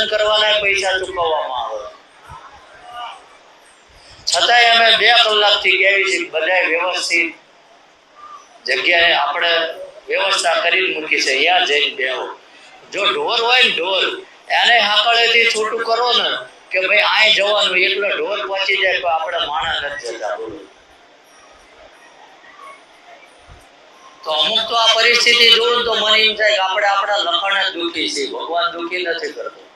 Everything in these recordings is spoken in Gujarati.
દર્શન કરવાના પૈસા ચૂકવવામાં આવે. છતાંય અમે બે કલાકથી કહેવી છે બધા વ્યવસ્થિત જગ્યાએ આપણે વ્યવસ્થા કરી મૂકી છે. ત્યાં જઈને બેહો. જો ઢોર હોય ને ઢોર, એને હાકળેથી છૂટું કરો ને કે ભાઈ અહીં જવાનું એટલે ઢોર પહોંચી જાય તો આપણે માણસ નથી જતા. તો અમુક તો આ પરિસ્થિતિ જોઉં તો મને એમ થાય કે આપણે આપણા લખણ દુઃખી છીએ. ભગવાન દુઃખી નથી કરતો.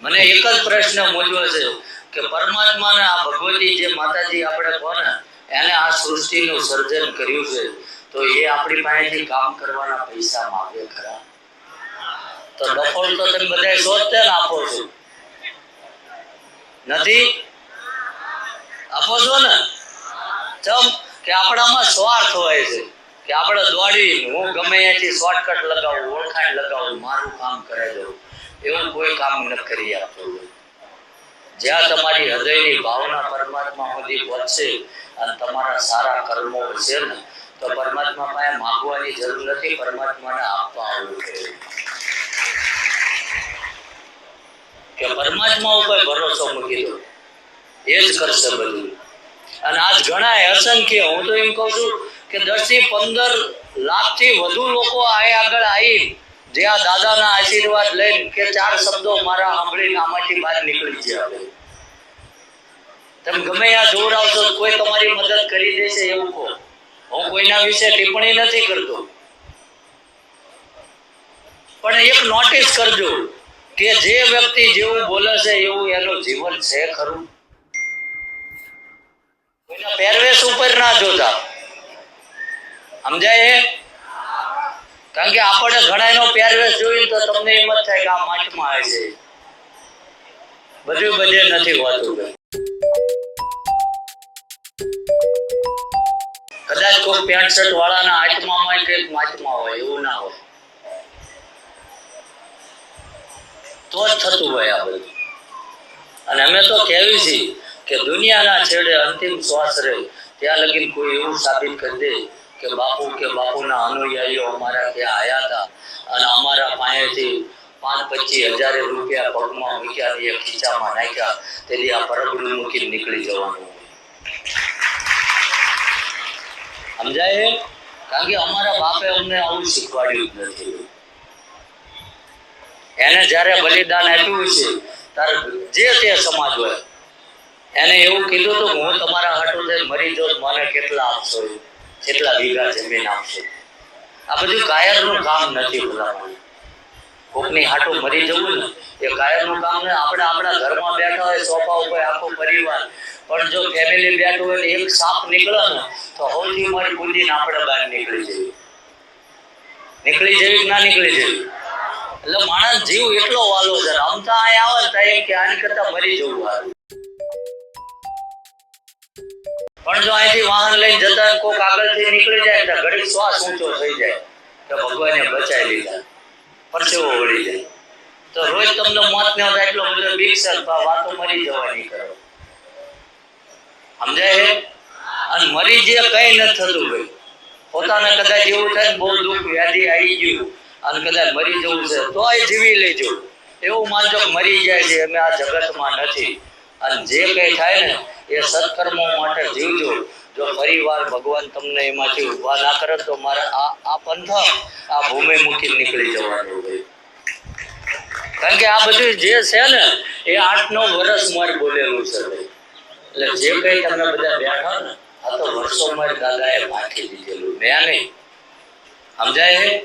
મને એક જ પ્રશ્ન મૂલ્યો છે કે પરમાત્માને આ ભગવતી જે માતાજી આપણે કોને, એને આ સૃષ્ટિનું સર્જન કર્યું છે, તો એ આપણી પાસેથી કામ કરવાના પૈસા માગે ખરા. તો ડફોલ તો તમે બધા શોધતે આપો છો. નથી? આપો છો ને? ચમ, કે આપણામાં સ્વાર્થ હોય છે, કે આપણે દોડી હું ગમે ત્યાંથી શોર્ટકટ લગાવું, ઓળખાણ લગાવું, મારું કામ કરાવી દઉં. એવું કોઈ કામ ન કરી આપતું. જ્યાં તમારી હૃદયની ભાવના પરમાત્મા સુધી પહોંચશે અને તમારા સારા કર્મો હશે ને, તો પરમાત્મા પાસે માગવાની જરૂર નથી, પરમાત્માને આપવા આવવું કે પરમાત્મા ઉપર ભરોસો મૂકી દો. એ જ કરશે બધું. અને આજ ઘણા અસંખ્ય, હું તો એમ કહું છું કે દસથી પંદર લાખથી વધુ લોકો આ આગળ આવી જે આ દાદાના આશીર્વાદ લઈને કે ચાર શબ્દો મારા સાંભળીને આમાંથી બહાર નીકળી ગયા. તમે ગમે આ જોર આવશો કોઈ તમારી મદદ કરી દેશે એવું કહો. હું કોઈના વિશે ટિપ્પણી નથી કરતો. પણ એક નોટિસ કરજો કે જે વ્યક્તિ જેવું બોલે છે એવું એનું જીવન છે ખરું. કોઈના પહેરવેશ ઉપર ના જોતા. સમજાય કારણ કે આપણે ઘણા એનો પહેરવેશ જોઈને તો તમને એમ જ થાય કે આ માટમાં આવે છે બધું બધે નથી હોતું કદાચ કોઈ પેન્ટ શર્ટ વાળાના હાથમાં હોય કે માથમાં હોય, એવું ના હોય. તો જ થતું હોય આ બધું. અને અમે તો કહેવી છીએ કે દુનિયાના છેડે અંતિમ શ્વાસ રહે, ત્યાં લગી કોઈ એવું સાબિત કરી દે કે બાપુ, કે બાપુના અનુયાયીઓ અમારા ત્યાં આવ્યા હતા અને અમારા પાસેથી પાંચ પચીસ હજાર રૂપિયા પગમાં મૂક્યા એ ખીચામાં નાખ્યા. તેથી આ પરબડું મૂકીને નીકળી જવાનું. સમજાય? કારણ કે અમારા બાપે અમને આવું શીખવાડ્યું જ નથી. એને જ્યારે બલિદાન આપ્યું છે, ત્યારે જે તે સમાજ હોય, એને એવું કીધું હતું હું તમારા હાટું મરી જાઉં, મને કેટલા આપશો કેટલા વીઘા જમીન આપશે? આ બધું કાયરનું કામ નથી ભલામણ. કોકની હાટો મરી જવું ને, એ કાયરનું કામ ને આપણે આપણા ઘરમાં બેઠા હોય, સોફા ઉપર આખો પરિવાર. પણ જો ફેમિલી બેઠું હોય ને, એક સાપ નીકળે ને, તો સૌથી મારી કુંડીને આપણે બહાર નીકળી જઈએ. નીકળી જવી કે ના નીકળી જવી એટલે માણસ જીવ એટલો વાલો છે રમતા અહીંયા આવે ને તો એમ કે આની કરતા મરી જવું સારું પણ જો અહીંથી વાહન લઈને જતા કોક આગળથી નીકળી જાય તો ઘડીક શ્વાસ ઊંચો થઈ જાય. તો ભગવાને બચાવી લીધા. પરસેવો વળી જાય. તો રોજ તમને મોત ને થાય એટલો બધો બીક છે વાતો મરી જવાની કરો. સમજાય છે? અને મરી જે કઈ નથી થતું ભાઈ પોતાને કદાચ એવું થાય બહુ દુઃખ વ્યાધિ આવી ગયું અને કદાચ મરી જવું છે, તોય જીવી લેજો. એવું માનજો મરી જાય છે, અમે આ જગતમાં નથી. અને જે કઈ થાય ને એ સત્કર્મો માટે જીવજો. જો ફરીવાર ભગવાન તમને એમાંથી ઊભા ના કરે તો મારે આ આ પંથ આ ભૂમિ મૂકી નીકળી જવાનું. ભાઈ કારણ કે આ બધું જે છે ને એ આઠ નવ વર્ષ મારે બોલેલું છે એટલે જે કઈ તમે બધા બેઠા ને આ તો વર્ષો મારે દાદાએ માઠી દીધેલું. મેં નહીં. સમજાય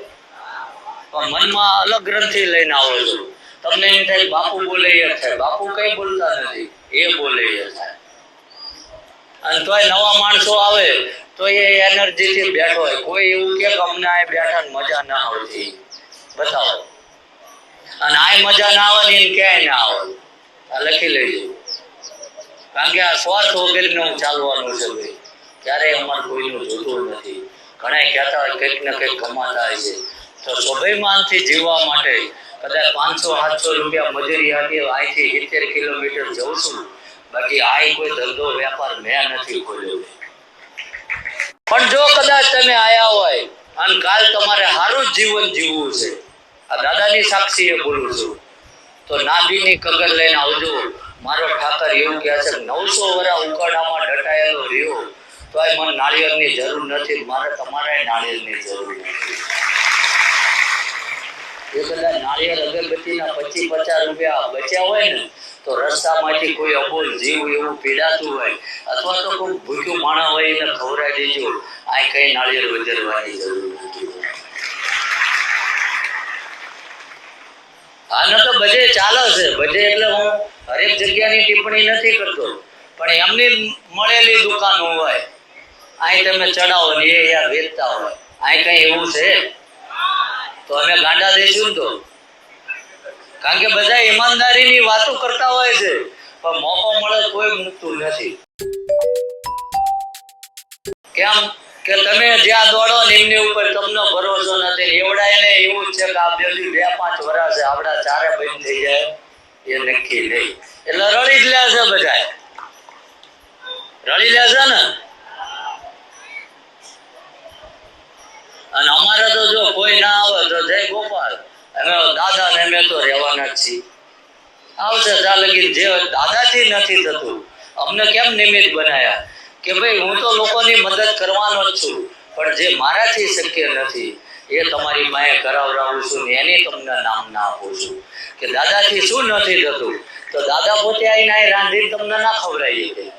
પણ મનમાં અલગ ગ્રંથિ લઈને આવો છો. તમને એમ થાય બાપુ બોલે એ થાય. બાપુ કઈ બોલતા નથી. એ બોલે એ થાય. અને તોય નવા માણસો આવે તો એ એનર્જી થી બેઠો હોય. કોઈ એવું કે અમને આ બેઠા મજા ના આવતી. બતાવો. અને આ મજા ના આવે ને ક્યાંય ના આવે. આ લખી લેજો. કારણ કે આ સ્વાર્થ વગરનું ચાલવાનું છે ભાઈ. ક્યારેય અમારે કોઈનું જોતું નથી. ઘણા કહેતા હોય કંઈક ને કંઈક કમાતા હોય છે. તો સ્વાભિમાનથી જીવવા માટે કદાચ પાંચસો, સાતસો રૂપિયા મજૂરી આપી અહીંથી સિત્તેર કિલોમીટર જઉં છું. બાકી આ કોઈ ધંધો વેપાર મેં નથી ખોલ્યો. પણ જો કદાચ તમે આયા હોય અને કાલ તમારે સારું જીવન જીવવું છે. આ દાદાની સાક્ષીએ બોલું છું. તો નાભીની કગર લઈને આવજો. મારો ઠાકર એવું કહે છે, નવસો વરા ઉકાળામાં ડટાયેલો રહ્યો. તો આ મને નાળિયેરની જરૂર નથી, મારે તમારે નાળિયેરની જરૂર નથી. એ બધા નાળિયેર અગરબત્તીના પચીસ પચાસ રૂપિયા બચ્યા હોય ને તો રસ્તામાંથી કોઈ અબોલ જીવ એવું પીડાતું હોય અથવા તો કોઈ ભૂખ્યું માણસ હોય એને ખવડાવી દેજો. આ કઈ નાળિયેર વધારવાની જરૂર નથી. આને તો બધે ચાલે છે. બધે એટલે હું હરેક જગ્યાની ટિપ્પણી નથી કરતો. પણ એમની મળેલી દુકાનો હોય અહીં તમે ચડાવો ને એ વેચતા હોય. અહીં કઈ એવું છે? તો અમે ગાંડા દઈશું તો? કારણ કે બધા ઈમાનદારીની વાતો કરતા હોય છે, પણ મોકો મળે કોઈ મૂકતું નથી. કેમ કે તમે જ્યાં દોડો નિમની ઉપર તમને ભરોસો નથી. એવડાય ને એવું છે કે આ બે બે પાંચ વર્ષ છે આપડા ચારે બંધ થઈ જાય, એ નક્કી નહીં. એટલે રળી જ લે છે બધા રળી લે છે ને. અને અમારે તો જો કોઈ ના આવે તો જય ગોપાલ. અમે દાદા ને અમે તો રહેવાના જ છીએ. આવશે ત્યાં લગી જે દાદાથી નથી થતું. અમને કેમ નિમિત્ત બનાયા? કે ભાઈ, હું તો લોકોની મદદ કરવાનો જ છું, પણ જે મારાથી શક્ય નથી, એ તમારી માએ કરાવડાવું છું એને તમને નામ ના આપું છું. કે દાદાથી શું નથી થતું? તો દાદા પોતે આવીને અહીં રાંધીને તમને ના ખવડાવી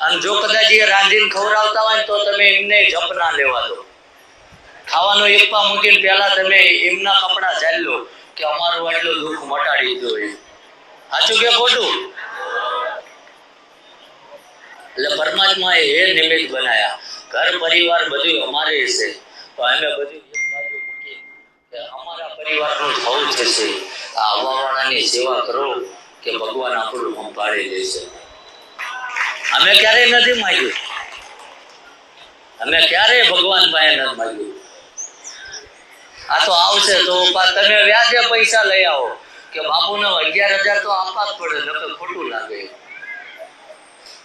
અને જો કદાચ એ રાંધીને ખવડાવતા હોય તો તમે એમને જપ લેવા દો. ખાવાનો એકવા મૂકીને પહેલા તમે એમના કપડા ઝાલી લો, કે અમારું આટલું દુઃખ મટાડી દો એ. સાચું કે ખોટું? એટલે પરમાત્મા એ નિમિત્ત બનાયા. ઘર, પરિવાર બધું અમારે છે. તો અમે બધું એક બાજુ મૂકી કે અમારા પરિવારનું થવું થશે આ આવવાવાળાની સેવા કરો કે ભગવાન આપણું સંભાળી લેશે અમે ક્યારેય નથી માગ્યું. અમે ક્યારેય ભગવાન પાસે નથી માંગ્યું. આ તો આવશે તો તમે વ્યાજે પૈસા લઈ આવો. કે બાપુને અગિયાર હજાર તો આપવા જ પડે, નકર ખોટું લાગે.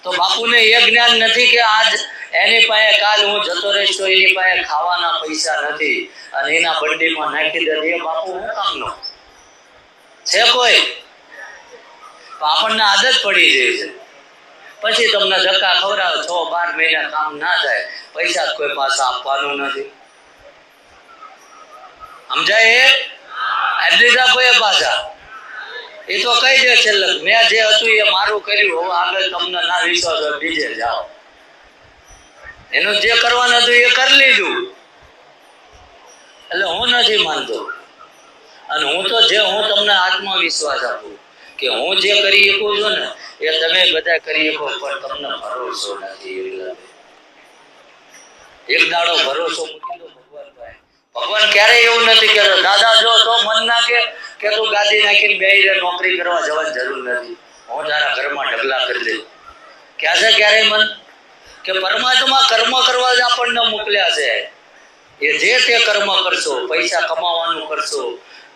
તો બાપુને એ જ્ઞાન નથી કે આજ એની પાસે કાલ હું જતો રહીશ તો એની પાસે ખાવાના પૈસા નથી. અને એના બર્થડેમાં નાખી દે એ બાપુ હું કામનો? છે કોઈ? આપણને આદત પડી જાય છે. પછી તમને ધક્કા ખવડાવે, છ બાર મહિના કામ ના થાય. પૈસા કોઈ પાસે આપવાનું નથી. સમજાય? આપી કોઈ પાછા? એ તો કઈ દે છેલ્લે, મેં જે હતું એ મારું કર્યું, હવે આગળ તમને ના વિશ્વાસ બીજે જાઓ. એનું જે કરવાનું હતું એ કરી લીધું. એટલે હું નથી માનતો. અને હું તો જે હું તમને આત્મવિશ્વાસ આપું કે હું જે કરી શકું છું ને, એ તમે બધા કરી શકો, પણ તમને ભરોસો નથી. એક દાડો ભરોસો મૂકી ભગવાન ક્યારે એવું નથી કહેતો? દાદા, જો તો મન ના કે તું ગાદી નાખીને બે રે નોકરી કરવા જવાની જરૂર નથી. હું તારા ઘરમાં ઢગલા કરી દે ક્યાં છે ક્યારે મન કે પરમાત્મા કર્મ કરવા જ આપણને મોકલ્યા છે. એ જે તે કર્મ કરશો, પૈસા કમાવાનું કરશો,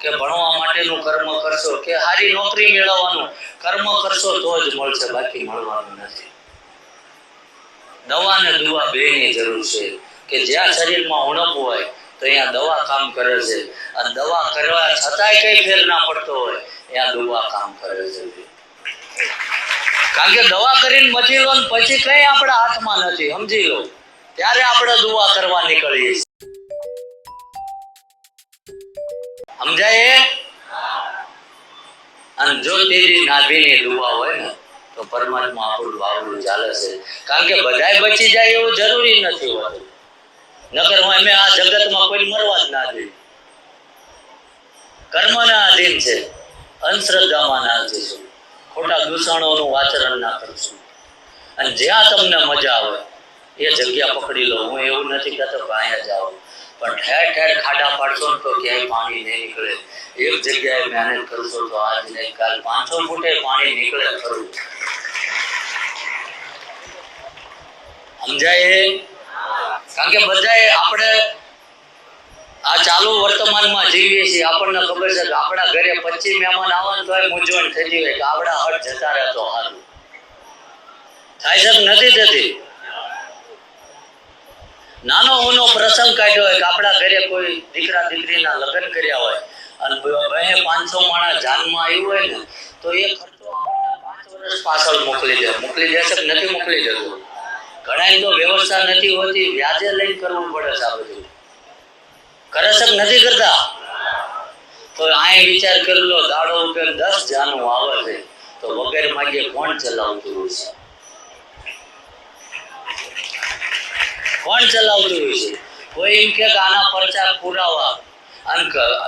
કે ભણવા માટેનું કર્મ કરશો, કે સારી નોકરી મેળવવાનું, કર્મ કરશો તો જ મળશે, બાકી મળવાનું નથી. દવા ને દુવા બે ની જરૂર છે કે જ્યાં શરીરમાં ઉણપ હોય તો અહીંયા દવા કામ કરે છે. અને દવા કરવા છતાંય કઈ ફેર ના પડતો હોય ત્યાં દવા કામ કરે છે. કારણ કે દવા કરીને મચી લો પછી કઈ આપણા હાથમાં નથી, સમજી લો. ત્યારે આપણે દુઆ કરવા નીકળીએ સમજાય અને જો તેરી નાભીની દુઆ હોય ને, તો પરમાત્મા આપણું વાવડું ચાલે છે. કારણ કે બધાય બચી જાય એવું જરૂરી નથી હોતું. નકર હું અમે આ જગતમાં કોઈ મરવા જ ના જોઈએ કર્મના આધીન છે. અંધશ્રદ્ધામાં ના જઈશું ખોટા દૂષણોનું વાચરણ ના કરશું અને જ્યાં તમને મજા આવે, એ જગ્યા પકડી લો. હું એવું નથી કહેતો કે અહીંયા જાઓ પણ ઠેર ઠેર ખાડા પાડશો તો ક્યાંય પાણી નહીં નીકળે. એક જગ્યાએ મહેનત કરશો તો આજ નહીં, કાલ પાંચસો ફૂટે પાણી નીકળે ખરું. સમજાય? કારણ કે બધાએ આપણે આ ચાલુ વર્તમાનમાં જીવીએ છીએ, આપણને ખબર છે કે આપણા ઘરે પચીસ મહેમાન આવે તોય મૂંઝવણ થતી હોય કે આપણા હટ જતા રહે તો સારું. થાય છે નથી થતી? નાનો ઉનો પ્રસંગ કાઢ્યો હોય કે આપણા ઘરે કોઈ દીકરા દીકરીના લગ્ન કર્યા હોય અને બે પાંચસો માણસ જાનમાં આવ્યું હોય ને, તો એ ખર્ચો આપણને પાંચ વર્ષ પાછળ મોકલી દે. મોકલી દેશે નથી મોકલી દેતો? ઘણા તો વ્યવસ્થા નથી હોતી, વ્યાજે લઈને કરવું પડે છે આ બધું. કરસક નથી કરતા. તો આ વિચાર કરેલો દાડો ઉપર દસ જાનું આવે છે, તો વગર માગે કોણ ચલાવતું હશે કોણ ચલાવતું હશે કોઈ એમ કે આના પરચા પુરાવા. અને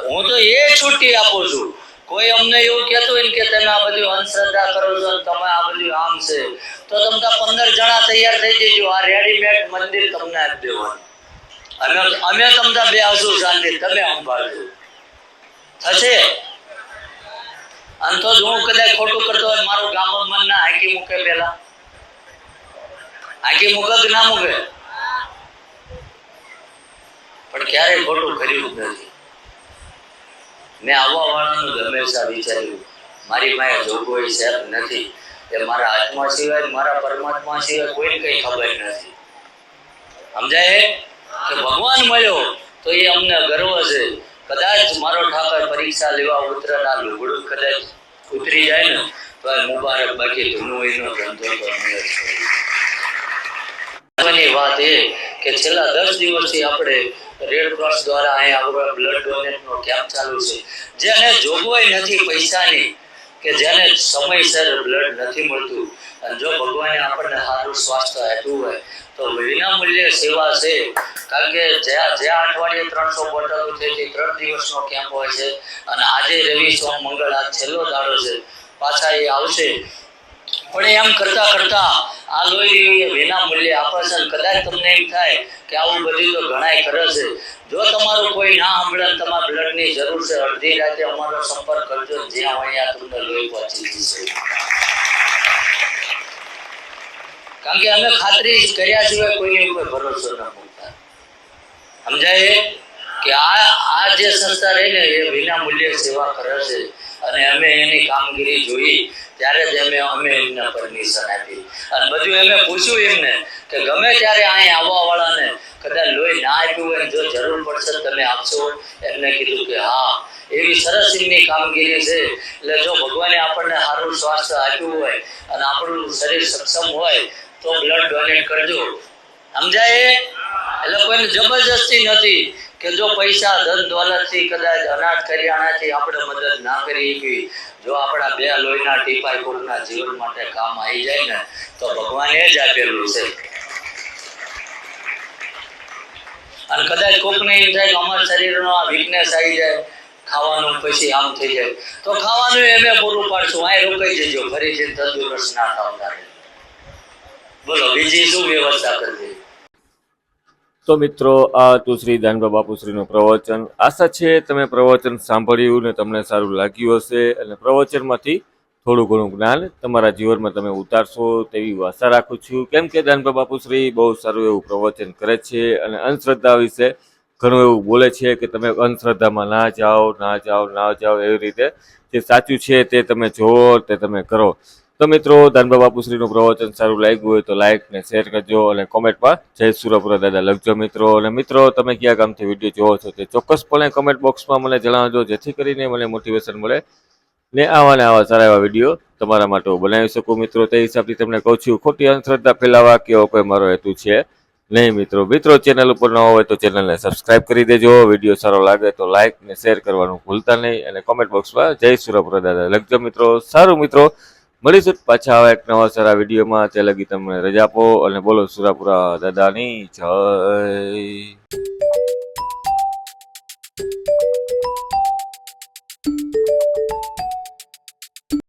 હું તો એ છૂટી આપું છું. કોઈ અમને એવું કહેતું હોય કે તમે આ બધું અંધશ્રદ્ધા કરો છો તમે આ બધું આમ છે. તો તમે પંદર જણા તૈયાર થઈ જજો. આ રેડીમેડ મંદિર તમને આપી દેવાનું. અમે અમે તમને બે આવશું શાંતિ. તમે સંભાળજો. થશે? અને તો જ હું કદાચ ખોટું કરતો હોય, મારું ગામ મન ના હાકી મૂકે પેલા હાકી મૂકે કે ના મૂકે? પણ ક્યારેય ખોટું કર્યું નથી. મેં આવવા વાળાનું હંમેશા વિચાર્યું, મારી પાસે જોગવાઈ સેફ નથી. એ મારા આત્મા સિવાય મારા પરમાત્મા સિવાય કોઈને કઈ ખબર નથી. સમજાય કે ભગવાન મળ્યો તો એ અમને ગર્વ છે. કદાચ મારો ઠાકર પરીક્ષા લેવા ઉતરેલા લુગડું કદાચ ઉતરી જાય ને, તો મુબારક બાકી ધૂનું એનો ધંધો. મહત્વની વાત એ કે છેલ્લા દસ દિવસથી આપણે રેડ ક્રોસ દ્વારા અહીંયા બ્લડ ડોનેટનો કેમ્પ ચાલુ છે. જેને જોગવાઈ નથી પૈસાની. કે જેને સમયસર બ્લડ નથી મળતું અને જો ભગવાને આપણને સારું સ્વાસ્થ્ય આપ્યું હોય, તો વિનામૂલ્યે સેવા છે. કારણ કે જ્યાં જ્યાં અઠવાડિયે ત્રણસો બોટલો છે તે ત્રણ દિવસનો કેમ્પ હોય છે અને આજે રવિ, સોમ, મંગળ આ છેલ્લો દાડો છે. પાછા એ આવશે. પણ એમ કરતા કરતા આ લોહી વિના મૂલ્યે આપે કદાચ તમને એમ થાય કે આવું બધું તો ઘણાય કરે છે. જો તમારું કોઈ ના સાંભળે તમારા બ્લડની જરૂર છે, અડધી રાતે અમારો સંપર્ક કરજો, જ્યાં અહીંયા તમને લોહી પહોંચી જશે. કારણ કે અમે ખાતરી કર્યા સિવાય કોઈની ઉપર ભરોસો ન મૂકતા સમજાય કે આ આ જે સંસ્થા રહી ને એ વિના મૂલ્યે સેવા કરે છે. અને અમે એની કામગીરી જોઈ ત્યારે જ અમે અમે એમને પરમિશન આપી. અને બધું એમે પૂછ્યું એમને કે ગમે ત્યારે અહીં આવવા વાળાને કદાચ લોહી ના આપ્યું હોય જો જરૂર પડશે તમે આપશો. એમને કીધું કે હા, એવી સરસ એમની કામગીરી છે. એટલે જો ભગવાને આપણને સારું સ્વાસ્થ્ય આપ્યું હોય અને આપણું શરીર સક્ષમ હોય, તો બ્લડ ડોનેટ કરજો. સમજાય? એટલે કોઈને જબરજસ્તી નથી. કે જો પૈસા ધન દોલતથી કદાચ અનાજ કરિયાણાથી આપણે મદદ ના કરી શકીએ, જો આપણા બે લોહીના ટીપાઈ કોટના જીવન માટે કામ આવી જાય ને, તો ભગવાને જ આપેલું છે. અને કદાચ કોકને એમ થાય કે અમારા શરીરનો આ વીકનેસ આવી જાય, ખાવાનું પછી આમ થઈ જાય, તો ખાવાનું એમે પૂરું પાડશું આ રોકાઈ જજો, ફરીથી તંદુરસ્ત ના થાવ બોલો, બીજી શું વ્યવસ્થા કરવી? તો મિત્રો, આ હતું શ્રી દાનબા બાપુશ્રીનું પ્રવચન. આશા છે તમે પ્રવચન સાંભળ્યું ને તમને સારું લાગ્યું હશે. અને પ્રવચનમાંથી થોડું ઘણું જ્ઞાન તમારા જીવનમાં તમે ઉતારશો તેવી આશા રાખું છું. કેમ કે દાનબા બાપુશ્રી બહુ સારું એવું પ્રવચન કરે છે અને અંધશ્રદ્ધા વિશે ઘણું એવું બોલે છે કે તમે અંધશ્રદ્ધામાં ના જાઓ ના જાઓ ના જાઓ એવી રીતે. જે સાચું છે તે તમે જોવો તે તમે કરો. તો મિત્રો દાનબા બાપુશ્રીનું પ્રવચન સારું લાગ્યું હોય તો લાઈક ને શેર કરજો અને કોમેન્ટમાં જય સુરપુરા દાદા લખજો મિત્રો. અને મિત્રો, તમે કયા ગામથી વીડિયો જોવો છો તે ચોક્કસપણે કોમેન્ટ બોક્સમાં મને જણાવજો, જેથી કરીને મને મોટિવેશન મળે ને આવા ને આવા સારા એવા વીડિયો તમારા માટે હું બનાવી શકું. મિત્રો, તે હિસાબથી તમને કહું છું, ખોટી અંધશ્રદ્ધા ફેલાવા કે એવો કોઈ મારો હેતુ છે નહીં મિત્રો. મિત્રો ચેનલ ઉપર ન હોય તો ચેનલને સબસ્ક્રાઇબ કરી દેજો. વીડિયો સારો લાગે તો લાઇક ને શેર કરવાનું ભૂલતા નહીં અને કોમેન્ટ બોક્સમાં જય સુરપુરા દાદા લખજો મિત્રો. સારું મિત્રો. મળીશું પાછા આવા એક નવા સારા વિડીયોમાં. ત્યાં લગી તમે રજા આપો અને બોલો સુરાપુરા દાદાની જય.